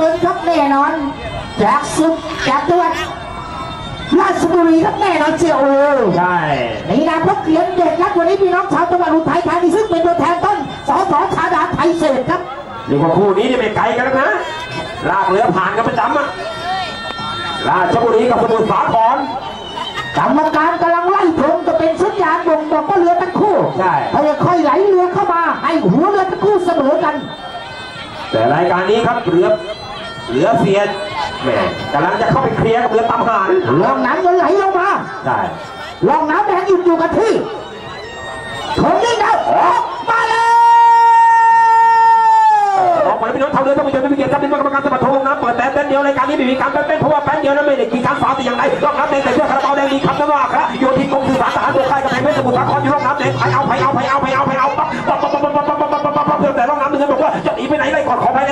เงินครับแน่นอนจากสุดจากจังหวัดราชบุรีครับแน่นอนเจียวโอใช่ในนามพระเกียรติเด็กครับวันนี้พี่น้องชาวจังหวัดอุทัยธานีซึ่งเป็นตัวแทนต้นสสชาดาไทยเศรษฐ์ครับเรียกว่าคู่นี้นี่ไม่ไกลกันนะลากเรือผ่านกันประจำอะราชบุรีกับสมุทรสาครกรรมการกำลังไล่พงจะเป็นสัญญาณบ่งบอกว่าเรือทั้งคู่ใช่ค่อยๆไหลเรือเข้ามาให้หัวเรือทั้งคู่เสมอกัน แต่รายการนี้ครับเรือ เรือเสียแหม่กำลังจะเข้าไปเคลียร์กับเรือตำหานลองน้ำมันไหลลงมาใช่ลองน้ำแดงหยุดอยู่กับที่ถงยิ่งแล้วออกมาเลยออกไปพี่น้องทำเรือต้องมีเกียรติมีเกียรติครับเป็นกรรมการสมัครทงลงน้ำเปิดแต่เป็นเดียวรายการนี้ไม่มีการเป็นเป็นเพราะว่าแป้นเดียวนั้นไม่ได้กี่การสาวแต่อย่างไรรอบน้ำแดงแต่เสื้อคาราบาวแดงมีคำนั้นว่าครับโยธินกรมสื่อสารทหารบกค่ายกระแพงเพชรสมุทรสาครอยู่รอบน้ำแดงไปเอาไปเอาไปเอาไปเอาไปเอาปั๊บปั๊บปั๊บปั๊บปั๊บปั๊บปั๊บปั๊บปั๊บปั๊บแต่รอบน้ำเงินบอกว่าจะหนีไปไหนไล่ก่อนขอภา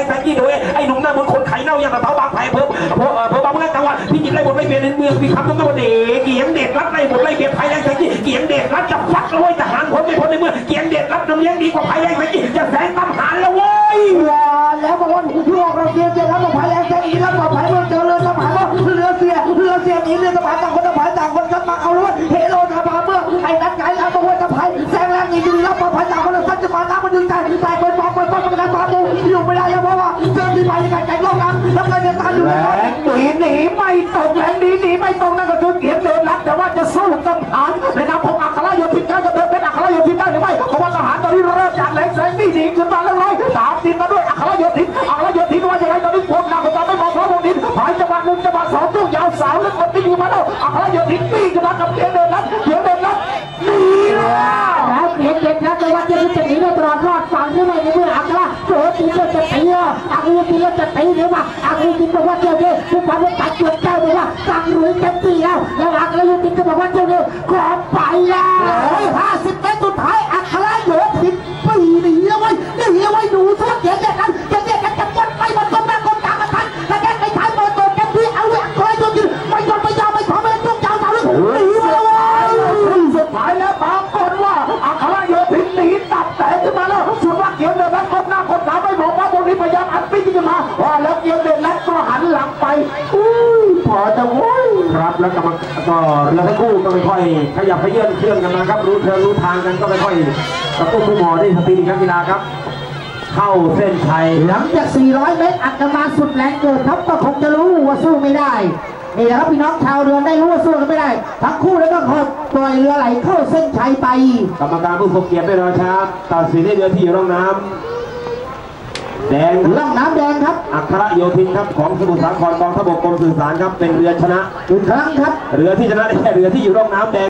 บทไล่เบียดในเมืองมีคำนั้นว่าเด็กเกียงเด็ดรัดไล่บทไล่เบียดภายในแฟนกี้เกียงเด็ดรัดจะฟัดเลยทหารพ้นไม่พ้นในเมืองเกียงเด็ดรัดน้ำเลี้ยงดีกว่าภายในแฟนกี้จะแสงตำหานแล้วเว้ยอย่าแล้วบอกว่าพี่ออกเราเดียวเจอแล้วมาพายแรงแซงอีกแล้วมาพายเมื่อเจอเรือสมานว่าเรือเสียเรือเสียหนีเรือสมานต่างคนต่างพายต่างคนก็มาเอาเลยเฮโลทาพาเมื่อไอ้นัดไก่แล้วบอกว่าจะพายแซงแรงอีกดีแล้วมาพายต่างคนต่างจะมาน้ำมันดึงใจแต่เป็นบอลเป็นบอลเป็นการตามดูอยู่ไม่ได้แล้วเพราะว่าเจอที่พายในการแข่งรอบน้ำแล้วก็จะตามอยู่ในแรงหนีหนีไม่ตกแรง จากแรงแสงนี่หนีขึ้นมาแล้วเลยตามดินมาด้วยอัครโยธินอัครโยธินว่าอย่างไรตอนนี้พวกนางก็ไม่มองเพราะวงดินหายจังหวะหนึ่งจังหวะสองตู้ยาวสาวแล้วคนที่อยู่มาแล้วอัครโยธินปีขึ้นมากับเกียรติเดินรัดเกียรติเดินรัดหนีแล้วแล้วเกียรติเดินรัดแต่ว่าจะจะหนีได้ตลอดรอดฝังหรือไม่ในเมื่ออัครโยธินจะตีอะอัครโยธินจะตีหรือว่าอัครโยธินบอกว่าเจ้าเดียวทุกคนว่าตัดเกิดแก้วบอกว่าสั่งรุยเต็มที่แล้วแล้วอัครโยธินก็บอกว่าเจ้าเดียวขอไปแล้วห้าสิบ พอจะโว้ยครับแล้วกำลังก็เรือทั้งคู่ก็ค่อยๆขยับขยื่นเคลื่อนกันมาครับ รู้เธอรู้ทางกันก็ค่อยๆกระตุ้นผู้หมอที่สปีดนักกีฬาครับ เข้าเส้นชัยหลังจาก 400 เมตรอัดกันมาสุดแรงเกินครับก็คงจะรู้ว่าสู้ไม่ได้นี่แหละครับพี่น้องชาวเรือได้รู้ว่าสู้กันไม่ได้ ทั้งคู่แล้วก็คอยปล่อยเรือไหลเข้าเส้นชัยไป กรรมการผู้ทรงเกียรติไม่รอช้าตัดสินให้เรือที่อยู่ร่องน้ำ แดงล่องน้ำแดงครับ อัครโยธินครับของสมุทรสาครกองทัพบกกรมสื่อสารครับเป็นเรือชนะอีกครั้งครับ เรือที่ชนะได้แค่เรือที่อยู่ร่องน้ำแดง